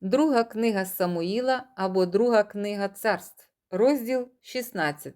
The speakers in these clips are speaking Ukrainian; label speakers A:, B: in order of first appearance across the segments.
A: Друга книга Самуїла або Друга книга царств, розділ 16.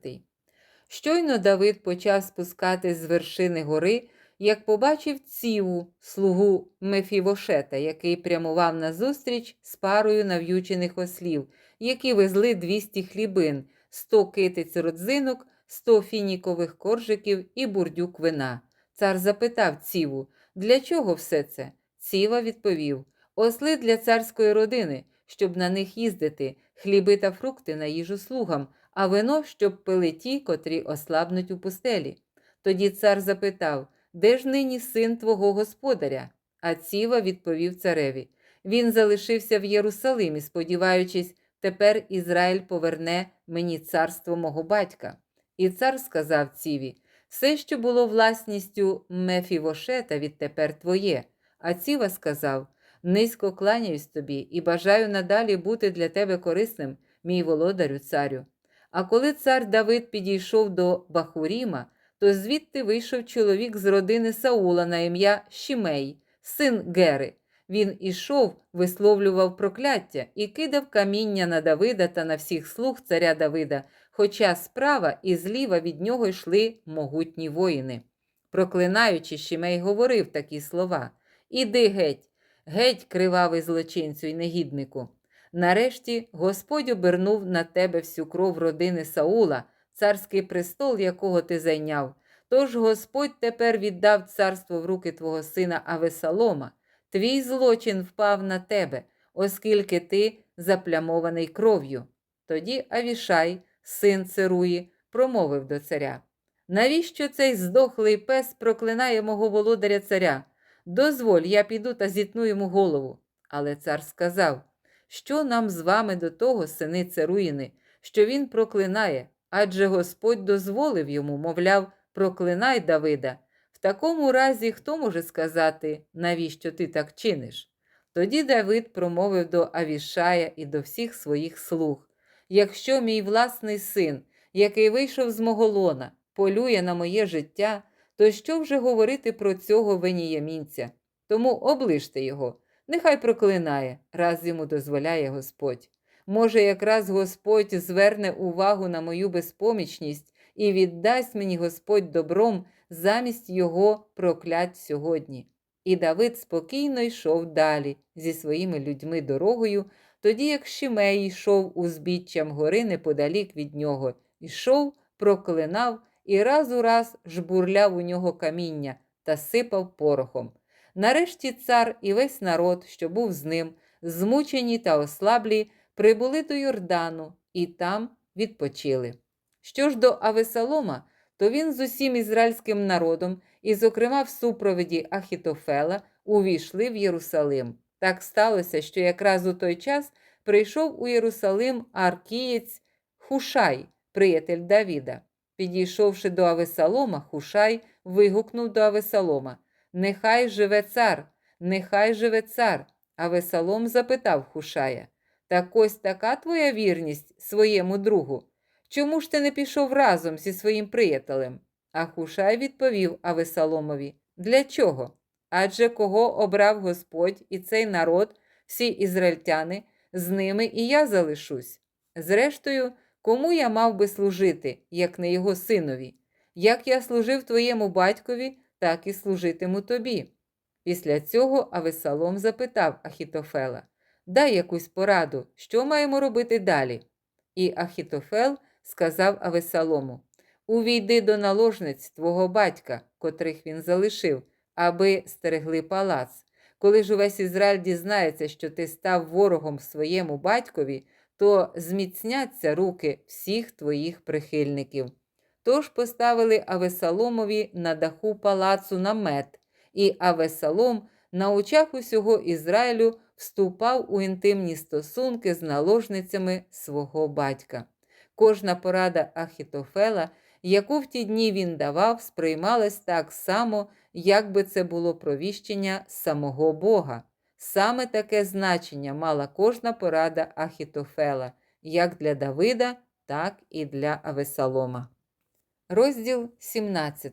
A: Щойно Давид почав спускати з вершини гори, як побачив ціву, слугу Мефівошета, який прямував назустріч з парою нав'ючених ослів, які везли 200 хлібин, 100 китиць родзинок, 100 фінікових коржиків і бурдюк вина. Цар запитав ціву, для чого все це? Ціва відповів: Осли для царської родини, щоб на них їздити, хліби та фрукти на їжу слугам, а вино, щоб пили ті, котрі ослабнуть у пустелі. Тоді цар запитав, де ж нині син твого господаря? А Ціва відповів цареві. Він залишився в Єрусалимі, сподіваючись, тепер Ізраїль поверне мені царство мого батька. І цар сказав Ціві: все, що було власністю Мефівошета, відтепер твоє. А Ціва сказав: Низько кланяюсь тобі і бажаю надалі бути для тебе корисним, мій володарю царю. А коли цар Давид підійшов до Бахуріма, то звідти вийшов чоловік з родини Саула на ім'я Шімей, син Гери. Він ішов, висловлював прокляття і кидав каміння на Давида та на всіх слуг царя Давида, хоча справа і зліва від нього йшли могутні воїни. Проклинаючи, Шімей говорив такі слова: Іди геть, геть, кривавий злочинцю й негіднику. Нарешті Господь обернув на тебе всю кров родини Саула, царський престол, якого ти зайняв. Тож Господь тепер віддав царство в руки твого сина Авесалома. Твій злочин впав на тебе, оскільки ти заплямований кров'ю. Тоді Авішай, син Церуї, промовив до царя: Навіщо цей здохлий пес проклинає мого володаря царя? Дозволь, я піду та зітну йому голову. Але цар сказав: Що нам з вами до того, сини Церуїни, що він проклинає, адже Господь дозволив йому, мовляв, проклинай Давида. В такому разі хто може сказати, навіщо ти так чиниш? Тоді Давид промовив до Авішая і до всіх своїх слуг: Якщо мій власний син, який вийшов з мого лона, полює на моє життя, то що вже говорити про цього веніямінця? Тому оближте його, нехай проклинає, раз йому дозволяє Господь. Може, якраз Господь зверне увагу на мою безпомічність і віддасть мені Господь добром замість його проклять сьогодні. І Давид спокійно йшов далі зі своїми людьми дорогою, тоді як Шимей йшов узбіччям гори неподалік від нього, йшов, проклинав і раз у раз жбурляв у нього каміння та сипав порохом. Нарешті цар і весь народ, що був з ним, змучені та ослаблі, прибули до Йордану і там відпочили. Що ж до Авесалома, то він з усім ізраїльським народом, і, зокрема, в супроводі Ахітофела, увійшли в Єрусалим. Так сталося, що якраз у той час прийшов у Єрусалим аркієць Хушай, приятель Давіда. Підійшовши до Авесалома, Хушай вигукнув до Авесалома: Нехай живе цар, нехай живе цар. Авесалом запитав Хушая: Так ось така твоя вірність своєму другу. Чому ж ти не пішов разом зі своїм приятелем? А Хушай відповів Авесаломові: Для чого? Адже кого обрав Господь і цей народ, всі ізраїльтяни, з ними і я залишусь. Зрештою, кому я мав би служити, як не його синові? Як я служив твоєму батькові, так і служитиму тобі. Після цього Авесалом запитав Ахітофела Дай якусь пораду, що маємо робити далі. І Ахітофел сказав Авесалому Увійди до наложниць твого батька, котрих він залишив, аби стерегли палац. Коли ж увесь Ізраїль дізнається, що ти став ворогом своєму батькові, то зміцняться руки всіх твоїх прихильників. Тож поставили Авесаломові на даху палацу намет, і Авесалом на очах усього Ізраїлю вступав у інтимні стосунки з наложницями свого батька. Кожна порада Ахітофела, яку в ті дні він давав, сприймалась так само, як би це було провіщення самого Бога. Саме таке значення мала кожна порада Ахітофела, як для Давида, так і для Авесалома. Розділ 17.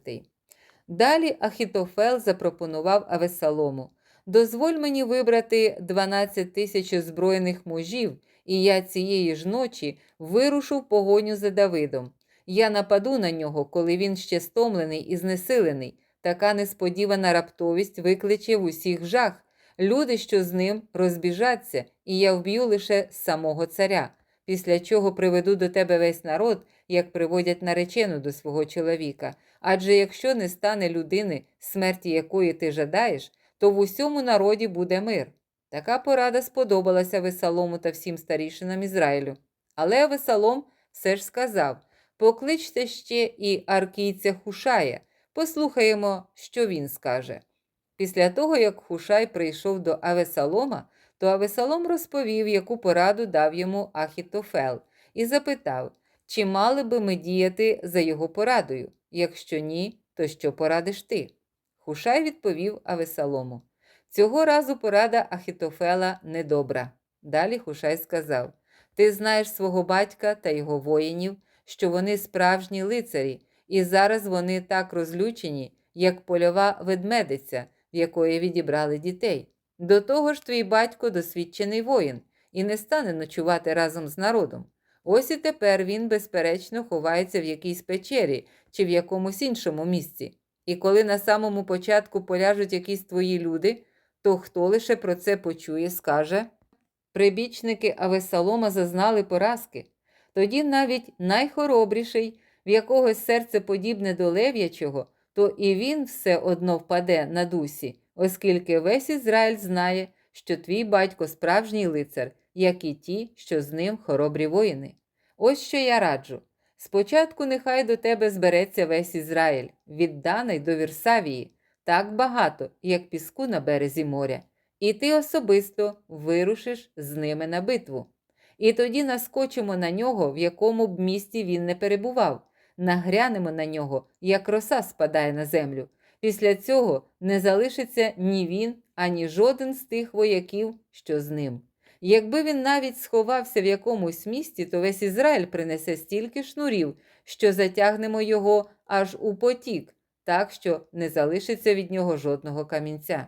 A: Далі Ахітофел запропонував Авесалому Дозволь мені вибрати 12 тисяч озброєних мужів, і я цієї ж ночі вирушу в погоню за Давидом. Я нападу на нього, коли він ще стомлений і знесилений. Така несподівана раптовість викличе в усіх жах. Люди, що з ним, розбіжаться, і я вб'ю лише самого царя, після чого приведу до тебе весь народ, як приводять наречену до свого чоловіка. Адже якщо не стане людини, смерті якої ти жадаєш, то в усьому народі буде мир. Така порада сподобалася Весалому та всім старішинам Ізраїлю. Але Весалом все ж сказав: покличте ще і аркійця Хушая, послухаємо, що він скаже. Після того, як Хушай прийшов до Авесалома, то Авесалом розповів, яку пораду дав йому Ахітофел, і запитав, чи мали би ми діяти за його порадою. Якщо ні, то що порадиш ти? Хушай відповів Авесалому. Цього разу порада Ахітофела недобра. Далі Хушай сказав: Ти знаєш свого батька та його воїнів, що вони справжні лицарі, і зараз вони так розлючені, як польова ведмедиця, в якої відібрали дітей. До того ж, твій батько досвідчений воїн і не стане ночувати разом з народом. Ось і тепер він, безперечно, ховається в якійсь печері чи в якомусь іншому місці. І коли на самому початку поляжуть якісь твої люди, то хто лише про це почує, скаже прибічники Авесалома зазнали поразки. Тоді навіть найхоробріший, в якогось серце подібне до лев'ячого, то і він все одно впаде на дусі, оскільки весь Ізраїль знає, що твій батько справжній лицар, як і ті, що з ним хоробрі воїни. Ось що я раджу. Спочатку нехай до тебе збереться весь Ізраїль, від Даний до Вірсавії, так багато, як піску на березі моря, і ти особисто вирушиш з ними на битву. І тоді наскочимо на нього, в якому б місті він не перебував, нагрянемо на нього, як роса спадає на землю. Після цього не залишиться ні він, ані жоден з тих вояків, що з ним. Якби він навіть сховався в якомусь місті, то весь Ізраїль принесе стільки шнурів, що затягнемо його аж у потік, так що не залишиться від нього жодного камінця.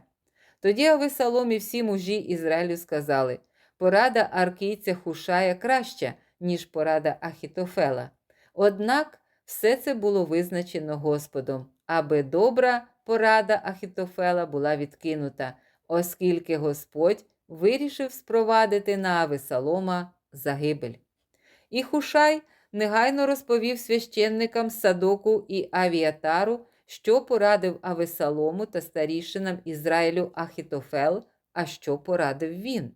A: Тоді Авесалом і всі мужі Ізраїлю сказали: порада аркійця Хушая краща, ніж порада Ахітофела. Однак все це було визначено Господом, аби добра порада Ахітофела була відкинута, оскільки Господь вирішив спровадити на Авесалома загибель. І Хушай негайно розповів священникам Садоку і Авіатару, що порадив Авесалому та старішинам Ізраїлю Ахітофел, а що порадив він.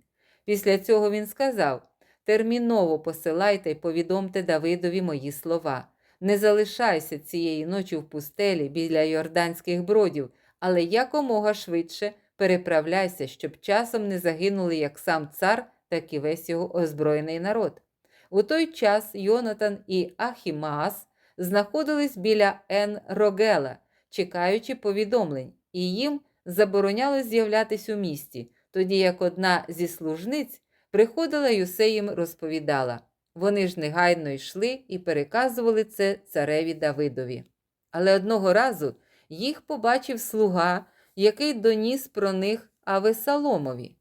A: Після цього він сказав: Терміново посилайте й повідомте Давидові мої слова. Не залишайся цієї ночі в пустелі біля йорданських бродів, але якомога швидше переправляйся, щоб часом не загинули як сам цар, так і весь його озброєний народ. У той час Йонатан і Ахімаас знаходились біля Ен Рогела, чекаючи повідомлень, і їм заборонялось з'являтись у місті, тоді як одна зі служниць приходила й усе їм розповідала. Вони ж негайно йшли і переказували це цареві Давидові. Але одного разу їх побачив слуга, який доніс про них Авесаломові.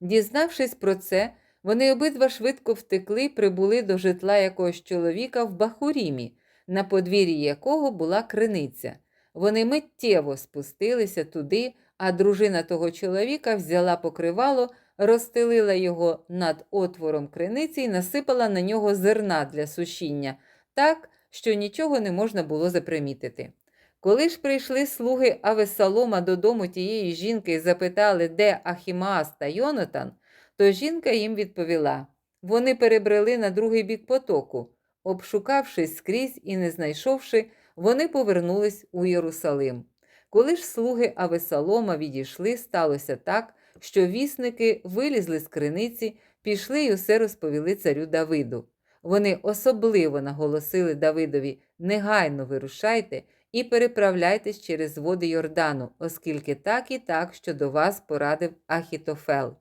A: Дізнавшись про це, вони обидва швидко втекли і прибули до житла якогось чоловіка в Бахурімі, на подвір'ї якого була криниця. Вони миттєво спустилися туди, а дружина того чоловіка взяла покривало, розстелила його над отвором криниці і насипала на нього зерна для сушіння, так, що нічого не можна було запримітити. Коли ж прийшли слуги Авесалома додому тієї жінки і запитали, де Ахімаас та Йонатан, то жінка їм відповіла: вони перебрели на другий бік потоку. Обшукавшись скрізь і не знайшовши, вони повернулись у Єрусалим. Коли ж слуги Авесалома відійшли, сталося так, що вісники вилізли з криниці, пішли й усе розповіли царю Давиду. Вони особливо наголосили Давидові: негайно вирушайте і переправляйтесь через води Йордану, оскільки так і так, що до вас порадив Ахітофел.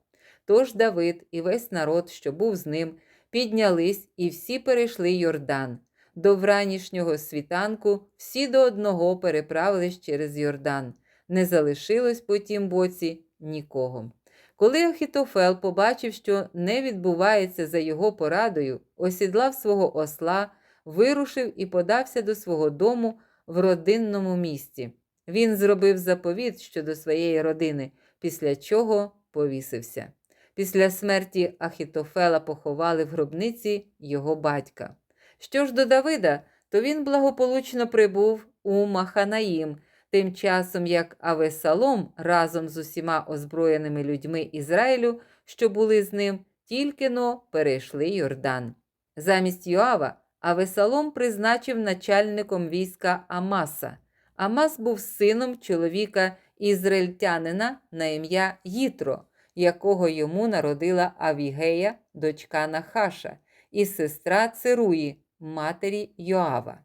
A: Тож Давид і весь народ, що був з ним, піднялись і всі перейшли Йордан. До вранішнього світанку всі до одного переправились через Йордан. Не залишилось по тім боці нікого. Коли Ахітофел побачив, що не відбувається за його порадою, осідлав свого осла, вирушив і подався до свого дому в родинному місті. Він зробив заповіт щодо своєї родини, після чого повісився. Після смерті Ахітофела поховали в гробниці його батька. Що ж до Давида, то він благополучно прибув у Маханаїм, тим часом як Авесалом разом з усіма озброєними людьми Ізраїлю, що були з ним, тільки но перейшли Йордан. Замість Йоава Авесалом призначив начальником війська Амаса. Амас був сином чоловіка ізраїльтянина на ім'я Їтро, якого йому народила Авігея, дочка Нахаша, і сестра Церуї, матері Йоава.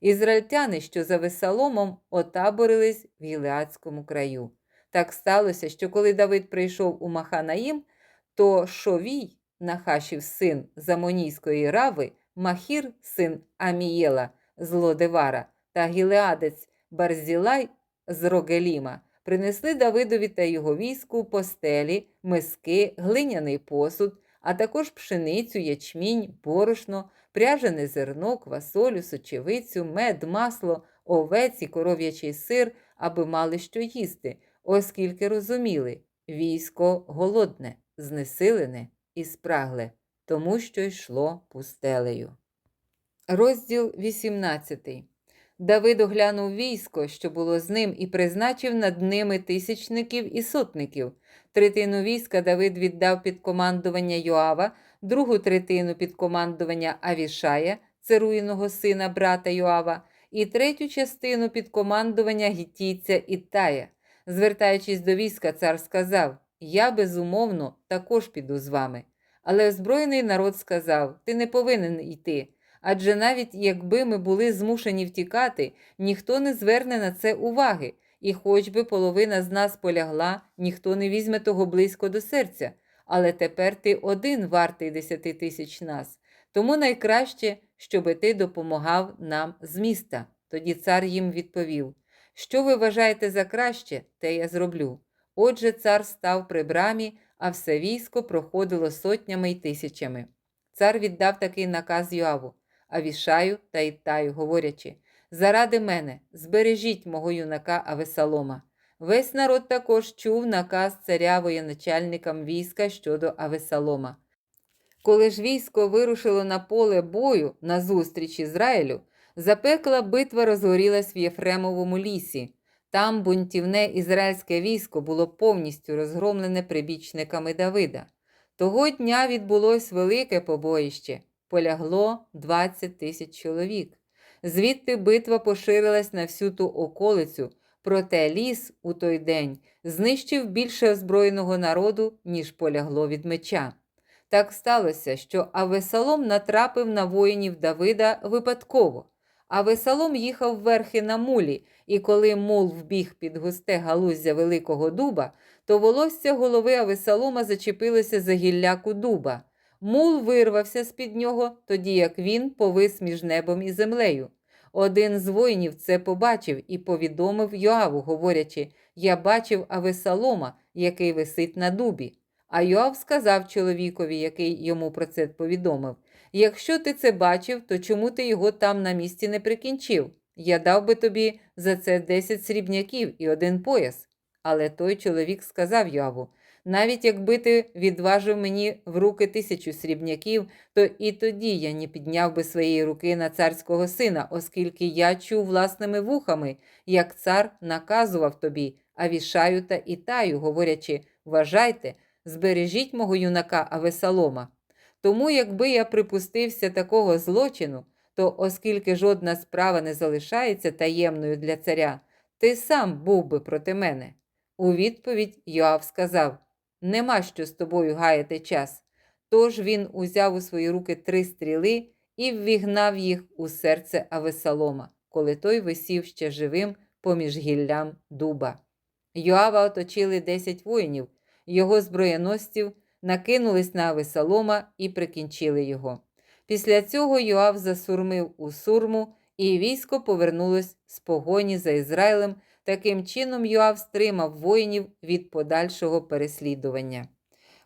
A: Ізраїльтяни, що за Весаломом, отаборились в Гілеадському краю. Так сталося, що коли Давид прийшов у Маханаїм, то Шовій, Нахашів син Замонійської рави, Махір, син Амієла з Лодевара та Гілеадець Барзілай з Рогеліма принесли Давидові та його війську постелі, миски, глиняний посуд, а також пшеницю, ячмінь, борошно, пряжене зерно, квасолю, сочевицю, мед, масло, овець і коров'ячий сир, аби мали що їсти, оскільки розуміли військо голодне, знесилене і спрагле, тому що йшло пустелею. Розділ 18 Давид оглянув військо, що було з ним, і призначив над ними тисячників і сотників. Третину війська Давид віддав під командування Йоава, другу третину під командування Авішая, церуїного сина брата Йоава, і третю частину під командування гітійця Ітая. Звертаючись до війська, цар сказав: Я безумовно також піду з вами. Але озброєний народ сказав: Ти не повинен йти. Адже навіть якби ми були змушені втікати, ніхто не зверне на це уваги, і хоч би половина з нас полягла, ніхто не візьме того близько до серця. Але тепер ти один вартий десяти тисяч нас. Тому найкраще, щоби ти допомагав нам з міста. Тоді цар їм відповів: Що ви вважаєте за краще, те я зроблю. Отже, цар став при брамі, а все військо проходило сотнями й тисячами. Цар віддав такий наказ Йоаву. Авішаю та Іттаю, говорячи: Заради мене, збережіть мого юнака Авесалома. Весь народ також чув наказ царя воєначальникам війська щодо Авесалома. Коли ж військо вирушило на поле бою назустріч Ізраїлю, запекла битва розгорілась в Єфремовому лісі. Там бунтівне ізраїльське військо було повністю розгромлене прибічниками Давида. Того дня відбулось велике побоїще полягло 20 тисяч чоловік. Звідти битва поширилась на всю ту околицю, проте ліс у той день знищив більше озброєного народу, ніж полягло від меча. Так сталося, що Авесалом натрапив на воїнів Давида випадково. Авесалом їхав верхи на мулі, і коли мул вбіг під густе галуздя Великого дуба, то волосся голови Авесалома зачепилося за гілляку дуба. Мул вирвався з-під нього, тоді як він повис між небом і землею. Один з воїнів це побачив і повідомив Йоаву, говорячи: Я бачив Авесалома, який висить на дубі. А Йоав сказав чоловікові, який йому про це повідомив: Якщо ти це бачив, то чому ти його там на місці не прикінчив? Я дав би тобі за це десять срібняків і один пояс. Але той чоловік сказав Йоаву: навіть якби ти відважив мені в руки тисячу срібняків, то і тоді я не підняв би своєї руки на царського сина, оскільки я чув власними вухами, як цар наказував тобі, Авішаю та Ітаю, говорячи: вважайте, збережіть мого юнака Авесалома. Тому, якби я припустився такого злочину, то, оскільки жодна справа не залишається таємною для царя, ти сам був би проти мене. У відповідь Йоав сказав Нема що з тобою гаяти час. Тож він узяв у свої руки три стріли і ввігнав їх у серце Авесалома, коли той висів ще живим поміж гіллям дуба. Йоава оточили десять воїнів, його зброєносців накинулись на Авесалома і прикінчили його. Після цього Йоав засурмив у сурму, і військо повернулось з погоні за Ізраїлем Таким чином, Йоав стримав воїнів від подальшого переслідування.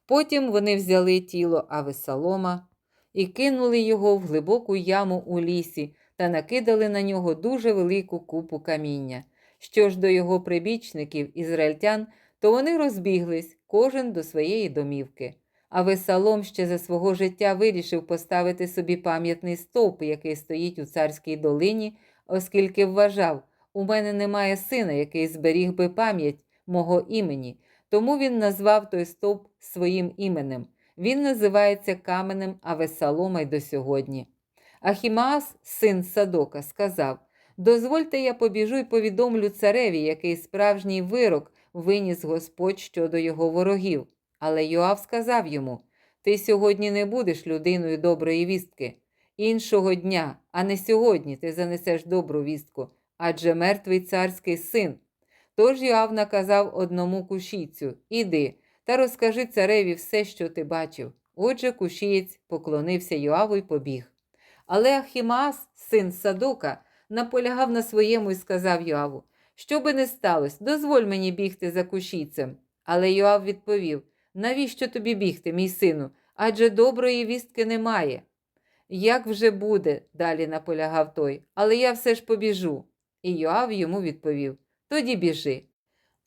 A: Потім вони взяли тіло Авесалома і кинули його в глибоку яму у лісі та накидали на нього дуже велику купу каміння. Що ж до його прибічників, ізраїльтян, то вони розбіглись, кожен до своєї домівки. А Весалом ще за свого життя вирішив поставити собі пам'ятний стовп, який стоїть у царській долині, оскільки вважав, у мене немає сина, який зберіг би пам'ять мого імені, тому він назвав той стовп своїм іменем. Він називається каменем Авесалома й до сьогодні. Ахімаас, син Садока, сказав: Дозвольте, я побіжу й повідомлю цареві, який справжній вирок виніс Господь щодо його ворогів. Але Йоав сказав йому: Ти сьогодні не будеш людиною доброї вістки. Іншого дня, а не сьогодні, ти занесеш добру вістку, адже мертвий царський син. Тож Йоав наказав одному кушійцю Іди та розкажи цареві все, що ти бачив. Отже, кушієць поклонився Йоаву й побіг. Але Ахімаас, син Садока, наполягав на своєму і сказав Йоаву: Що би не сталося, дозволь мені бігти за кушійцем. Але Йоав відповів: Навіщо тобі бігти, мій сину? Адже доброї вістки немає. Як вже буде, далі наполягав той, але я все ж побіжу. І Йоав йому відповів: Тоді біжи.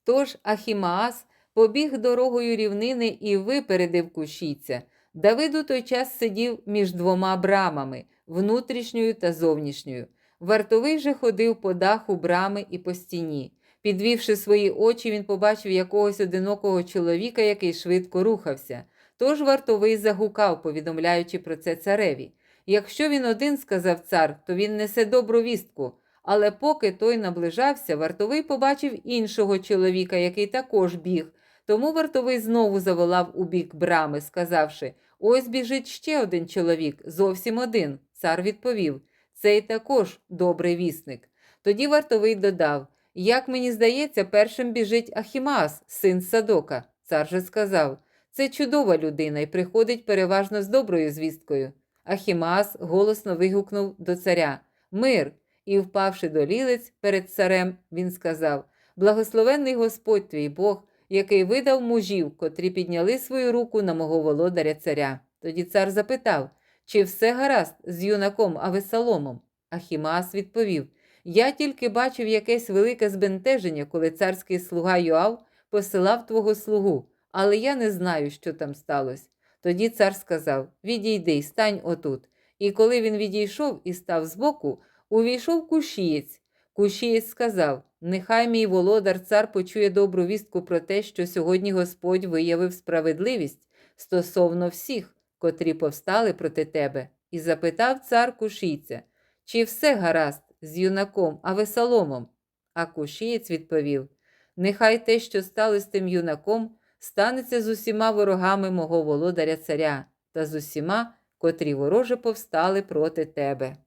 A: Тож Ахімаас побіг дорогою рівнини і випередив кушійця. Давид у той час сидів між двома брамами внутрішньою та зовнішньою. Вартовий же ходив по даху брами і по стіні. Підвівши свої очі, він побачив якогось одинокого чоловіка, який швидко рухався. Тож вартовий загукав, повідомляючи про це цареві. Якщо він один, сказав цар, то він несе добру вістку. Але поки той наближався, вартовий побачив іншого чоловіка, який також біг. Тому вартовий знову заволав у бік брами, сказавши: Ось біжить ще один чоловік, зовсім один. Цар відповів: Цей також добрий вісник. Тоді вартовий додав: Як мені здається, першим біжить Ахімас, син Садока. Цар же сказав: Це чудова людина і приходить переважно з доброю звісткою. Ахімас голосно вигукнув до царя Мир! І, впавши до лілиць перед царем, він сказав: Благословенний Господь твій Бог, який видав мужів, котрі підняли свою руку на мого володаря царя. Тоді цар запитав, чи все гаразд з юнаком Авесаломом. Ахімас відповів: Я тільки бачив якесь велике збентеження, коли царський слуга Йоав посилав твого слугу, але я не знаю, що там сталося. Тоді цар сказав: Відійди, стань отут. І коли він відійшов і став збоку, увійшов кушієць. Кушієць сказав: Нехай мій володар цар почує добру вістку про те, що сьогодні Господь виявив справедливість стосовно всіх, котрі повстали проти тебе, і запитав цар кушійця, чи все гаразд з юнаком Авесаломом? А кушієць відповів: Нехай те, що сталося з тим юнаком, станеться з усіма ворогами мого володаря царя та з усіма, котрі вороже повстали проти тебе.